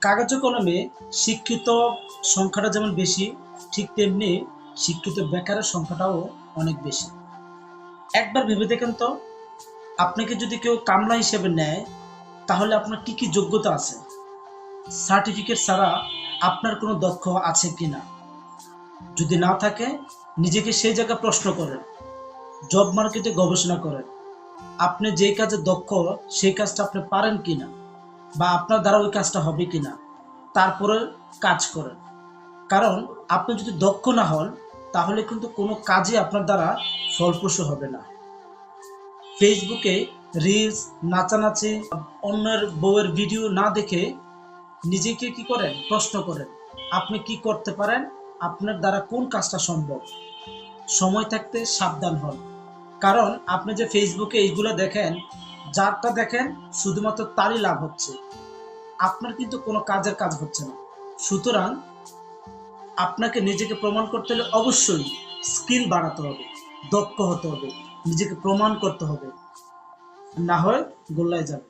কাগজে কলমে শিক্ষিত সংখ্যাটা যেমন বেশি, ঠিক তেমনি শিক্ষিত বেকারের সংখ্যাটাও অনেক বেশি। একবার ভেবে দেখেন তো, আপনাকে যদি কেউ কামলা হিসেবে নেয়, তাহলে আপনার কি কি যোগ্যতা আছে? সার্টিফিকেট ছাড়া আপনার কোনো দক্ষ আছে কি না যদি না থাকে, নিজেকে সেই জায়গায় প্রশ্ন করেন। জব মার্কেটে গবেষণা করেন। আপনি যেই কাজে দক্ষ, সেই কাজটা আপনি পারেন কি না বা আপনার দ্বারা ওই কাজটা হবে কি না তারপরে কাজ করেন। কারণ আপনি যদি দক্ষ না হন, তাহলে কিন্তু কোনো কাজই আপনার দ্বারা ফলপ্রসূ হবে না। ফেসবুকে রিলস নাচানাচি, অন্যের বউয়ের ভিডিও না দেখে নিজেকে কি করেন? প্রশ্ন করেন, আপনি কি করতে পারেন? আপনার দ্বারা কোন কাজটা সম্ভব? সময় থাকতে সাবধান হন। কারণ আপনি যে ফেসবুকে এইগুলো দেখেন যারটা দেখেন শুধুমাত্র তারই লাভ হচ্ছে। আপনার কিন্তু কোনো কাজের কাজ হচ্ছে না। সুতরাং আপনাকে নিজেকে প্রমাণ করতে হলে অবশ্যই স্কিল বাড়াতে হবে, দক্ষ হতে হবে, নিজেকে প্রমাণ করতে হবে। না হয় গোল্লায় যাবে।